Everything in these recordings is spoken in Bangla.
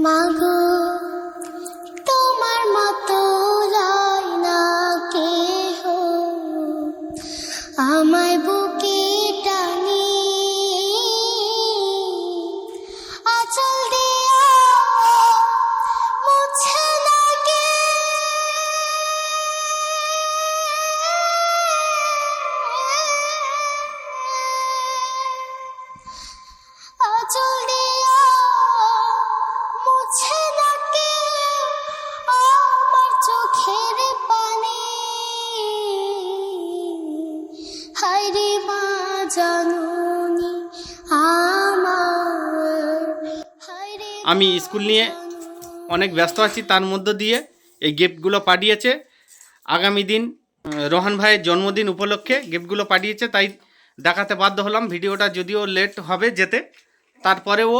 Mango. আমি স্কুল নিয়ে অনেক ব্যস্ত আছি তার মধ্য দিয়ে এই গিফটগুলো পাঠিয়েছে। আগামী দিন রোহান ভাইয়ের জন্মদিন উপলক্ষে গিফটগুলো পাঠিয়েছে তাই দেখাতে বাধ্য হলাম। ভিডিওটা যদিও লেট হবে যেতে তারপরেও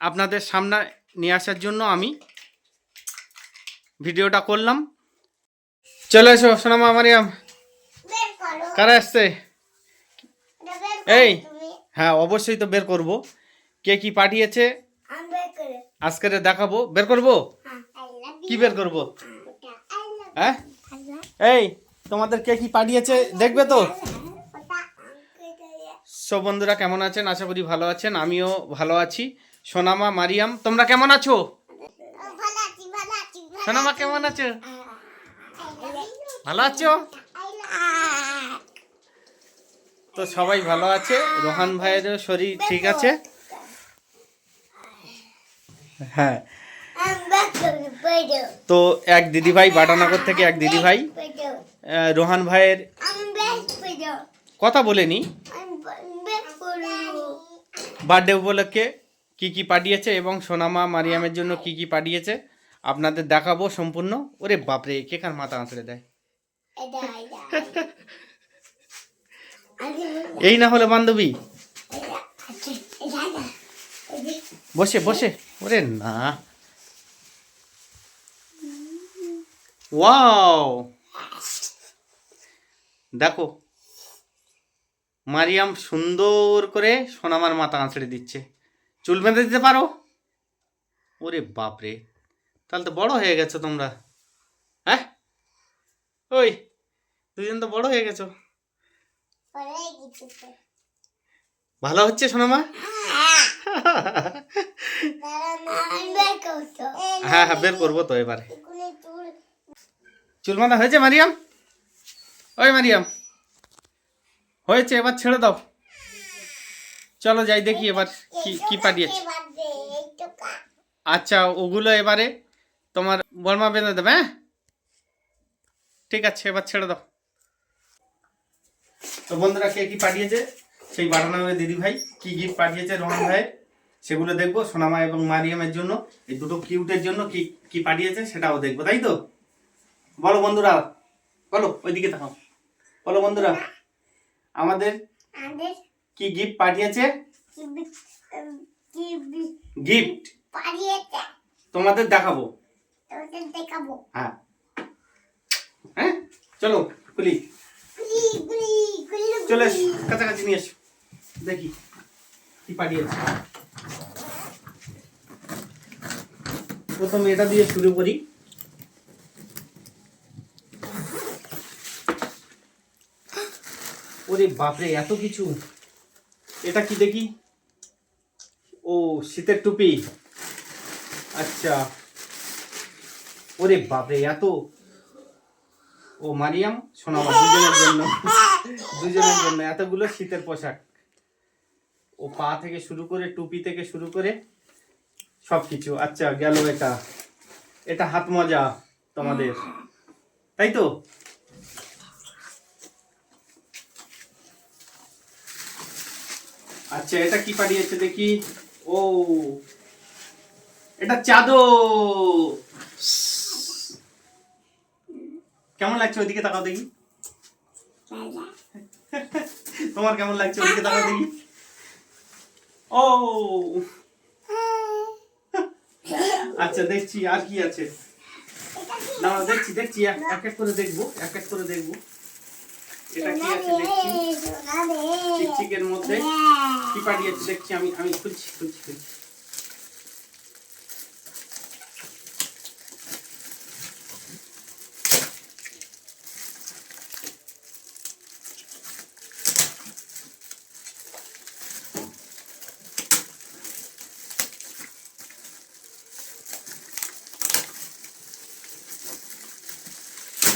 আপনাদের সামনে নিয়ে আসার জন্য আমি ভিডিওটা করলাম। চলে এসো সোনামা মারিয়াম। কারা। আসছে এই হ্যাঁ অবশ্যই তো বের করব। কে কি পাঠিয়েছে? আজকের দেখাবো বের করব? হ্যাঁ। কি বের করব? হ্যাঁ? এই তোমাদের কে কি পাঠিয়েছে দেখবে তো? সব বন্ধুরা কেমন আছেন? আশা করি ভালো আছেন আমিও ভালো আছি। সোনামা মারিয়াম তোমরা কেমন আছি? সোনামা কেমন আছো? ভালো আছো? তো সবাই ভালো আছে রোহান ভাইয়েরও শরীর ঠিক আছে? হ্যাঁ। তো এক দিদিভাই বাটানগর থেকে এক দিদিভাই রোহান ভাইয়ের কথা বলেনি আমি বার্থডে উপলক্ষে কি কি পাঠিয়েছে এবং সোনামা মারিয়ামের জন্য কি কি পাঠিয়েছে আপনাদের দেখাবো সম্পূর্ণ। ওরে বাপরে কে কার মাথা আঁচড়ে দেয়? এই না হলে বান্ধবী। বসে বসে। ওরে না। ওয়াও। দেখো। মারিয়াম সুন্দর করে সোনামার মাথা আঁচড়ে দিচ্ছে। চুল বেঁধে দিতে পারো? ওরে বাপরে। তাহলে তো বড় হয়ে গেছো তোমরা। হ্যাঁ? ওই, দুজন তো বড় হয়ে গেছো। ভালো হচ্ছে সোনামা? হ্যাঁ হ্যাঁ বের করব তো এবারে। চুল হয়েছে মারিয়াম? ওই মারিয়াম। হয়েছে, এবার ছেড়ে দাও। চলো যাই দেখি এবার কি কি পাঠিয়েছে। আচ্ছা ওগুলো এবারে তোমার বর্মা বেঁধে দেবে হ্যাঁ? ঠিক আছে, এবার ছেড়ে দাও। তো বন্ধুরা, কে কি পাঠিয়েছে? সেই বাটানগরের দিদি ভাই কি গিফট পাঠিয়েছে রোহন ভাই সেগুলো দেখব সোনামা এবং মারিয়ামের জন্য এই দুটো কিউটের জন্য কি কি পাঠিয়েছে সেটাও দেখব তাই তো? বলো বন্ধুরা বলো ওইদিকে তাকাও বলো বন্ধুরা আমাদের কি গিফট পাঠিয়েছে? গিফট পাঠিয়েছে। তোমাদের দেখাবো। তোদের দেখাবো। হ্যাঁ। হ্যাঁ? চলো খুলি। চলে এসো কাছাকাছি নিয়ে এসো। দেখি, কি পাঠিয়েছে। প্রথমে এটা দিয়ে শুরু করি। ওরে বাপরে, এত কিছু। এটা কি দেখি? ও, শীতের টুপি। আচ্ছা। ওরে বাপরে, এত। ও, মারিয়াম সোনামা দুজনের জন্য। দুজনের জন্য, এতগুলো শীতের পোশাক। ও পা থেকে শুরু করে টুপি থেকে শুরু করে সব কিছু আচ্ছা গেল এটা। এটা হাত মজা তোমাদের। তাই তো? আচ্ছা এটা কি পাঠিয়েছে দেখি। ও এটা চাদর। কেমন লাগছে ওইদিকে তাকাও দেখি। তোমার কেমন লাগছে ওইদিকে তাকাও দেখি। ও। আচ্ছা দেখছি আর কি আছে? না দেখছি দেখছি এক এক করে দেখব এক এক করে দেখব। এটা কি আছে দেখছি? চিকচিকের মধ্যে কি পাঠিয়েছে দেখছি আমি আমি খুলছি খুলছি খুঁজছি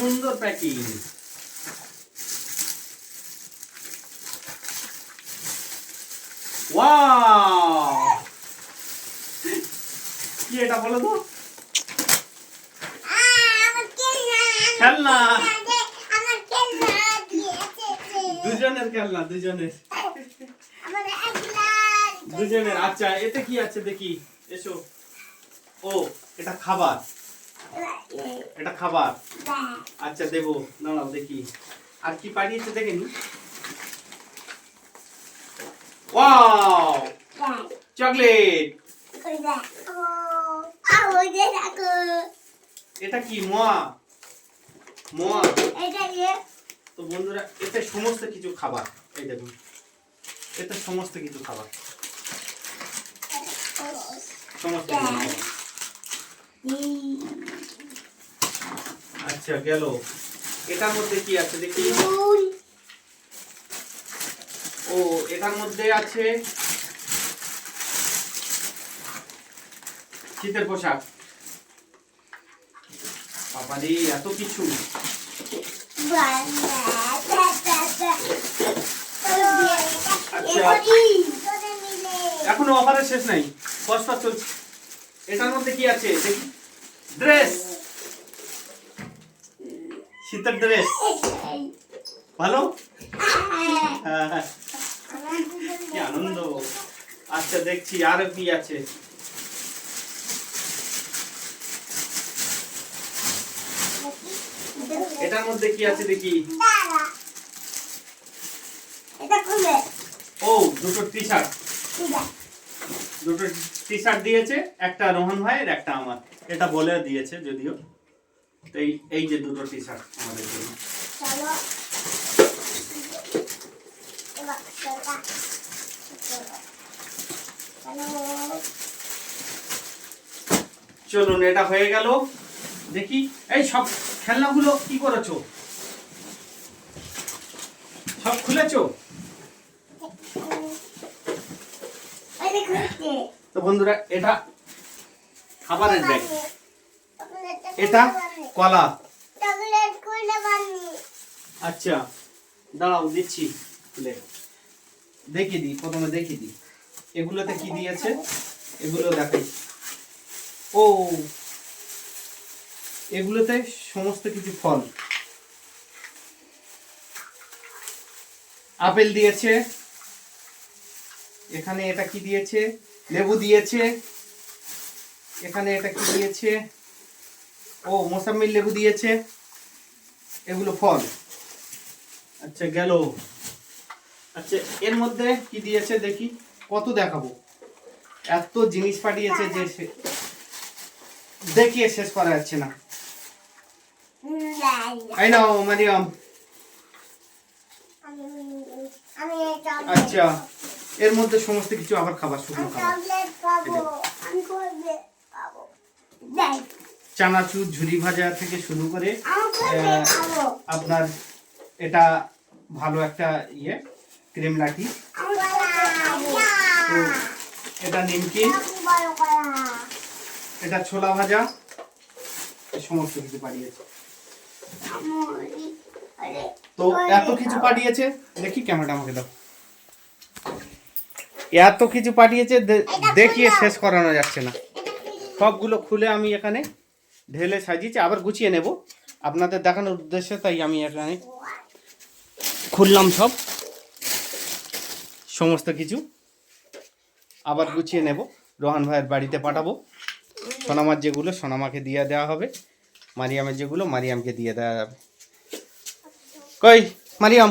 সুন্দর প্যাকিং। কি এটা বলো তো? খেলনা। দুজনের খেলনা, দুজনের। দুজনের আচ্ছা এতে কি আছে দেখি? এসো। ও, এটা খাবার। এটা খাবার? আচ্ছা দেবো। দাঁড়াও দেখি। আর কি পাঠিয়েছে দেখেনি ওয়াও! চকলেট! এটা কি মোয়া? মোয়া? তো বন্ধুরা এতে সমস্ত কিছু খাবার। এই দেখুন এতে সমস্ত কিছু খাবার। সমস্ত কিছু খাবার। আচ্ছা গেল। এটার মধ্যে কি আছে দেখি? ও এটার মধ্যে আছে শীতের পোশাক। বাবারে এত কিছু। এখনও অফারের শেষ নাই। পস্তা চলছে। এটার মধ্যে কি আছে? দেখি। ড্রেস। শীতের ড্রেস ভালো? কি আনন্দ। আচ্ছা দেখছি, আর কি আছে। এটার মধ্যে কি আছে দেখি? ও, দুটো টি শার্ট দুটো টি শার্ট দিয়েছে, একটা রোহন ভাইয়ের, একটা আমার। এটা বলে দিয়েছে যদিও। এই এই যে দুটো টি শার্ট আমাদের জন্য। চলুন এটা হয়ে গেল। দেখি এই সব খেলনাগুলো কি করেছ? সব খুলেছো? তো বন্ধুরা এটা খাবারের ব্যাগ। এটা কলা। আচ্ছা দাঁড়াও দিচ্ছি খুলে। দেখিয়ে দিই প্রথমে দেখিয়ে দিই। এগুলোতে কি দিয়েছে? এগুলো দেখাই ও এগুলোতে সমস্ত কিছু ফল। আপেল দিয়েছে। এখানে এটা কি দিয়েছে? লেবু দিয়েছে। এখানে এটা কি দিয়েছে? ও মোসাম্বির লেবু দিয়েছে। এগুলো ফল। আচ্ছা গেল। আচ্ছা এর মধ্যে কি দিয়েছে দেখি। কত দেখাবো? এত জিনিস পাঠিয়েছে যে দেখিয়ে শেষ করা যাচ্ছে না। নাও, মারিয়াম। আচ্ছা এর মধ্যে সমস্ত কিছু আবার খাবার শুকনো খাবার। চানাচুর ঝুরি ভাজা থেকে শুরু করে আপনার এটা ভালো একটা ইয়ে ক্রিম লাঠি তো এটা নিমকি এটা ছোলা ভাজা এই সমস্ত কিছু পাঠিয়েছে। তো এত কিছু পাঠিয়েছে দেখি ক্যামেরাটা আমাকে দাও। এত কিছু পাঠিয়েছে দেখিয়ে শেষ করানো যাচ্ছে না। সবগুলো খুলে আমি এখানে ঢেলে সাজিয়েছি আবার গুছিয়ে নেব। আপনাদের দেখানোর উদ্দেশ্যে তাই আমি এখানে খুললাম সব। সমস্ত কিছু আবার গুছিয়ে নেব। রোহান ভাইয়ের বাড়িতে পাঠাবো। সোনামার যেগুলো সোনামাকে দিয়ে দেওয়া হবে। মারিয়ামের যেগুলো মারিয়ামকে দিয়ে দেওয়া যাবে। কই মারিয়াম?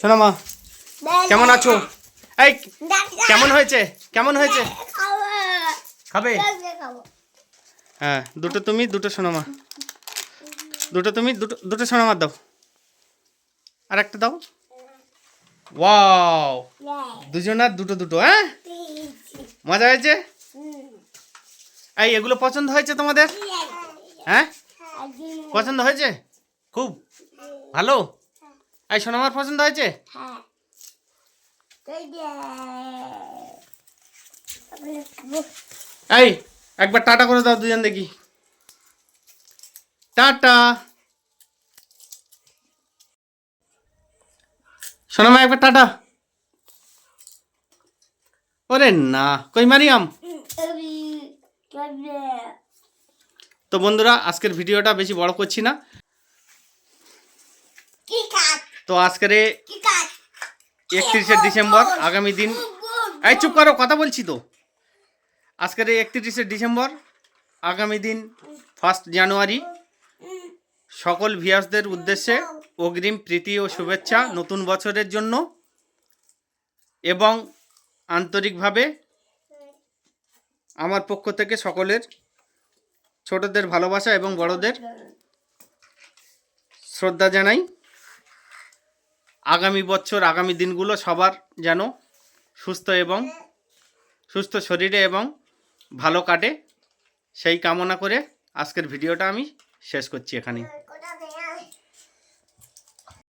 সোনামা কেমন আছো? এই কেমন হয়েছে? কেমন হয়েছে? খাব। হ্যাঁ দুটো তুমি দুটো সোনামা। দুটো তুমি দুটো দুটো সোনামার দাও। আর একটা দাও। ওয়াও দুজনার দুটো দুটো হ্যাঁ? মজা হয়েছে? এই এগুলো পছন্দ হয়েছে তোমাদের? হ্যাঁ? পছন্দ হয়েছে? খুব ভালো। এই সোনামার পছন্দ হয়েছে? হ্যাঁ। এই একবার টাটা করে দাও দুজন দেখি। টাটা। শোনো মা একবার টাটা। ওরে না কই মারিয়াম? তো বন্ধুরা আজকের ভিডিওটা বেশি বড় করছি না। তো আজকের একত্রিশে ডিসেম্বর আগামী দিন এই চুপ করো কথা বলছি তো। আজকের এই একত্রিশে ডিসেম্বর, আগামী দিন ফার্স্ট জানুয়ারি সকল ভিয়াসদের উদ্দেশ্যে অগ্রিম প্রীতি ও শুভেচ্ছা নতুন বছরের জন্য এবং আন্তরিকভাবে আমার পক্ষ থেকে সকলের ছোটদের ভালোবাসা এবং বড়দের শ্রদ্ধা জানাই। আগামী বছর, আগামী দিনগুলো সবার যেন সুস্থ এবং সুস্থ শরীরে এবং ভালো কাটে সেই কামনা করে আজকের ভিডিওটা আমি শেষ করছি এখানেই।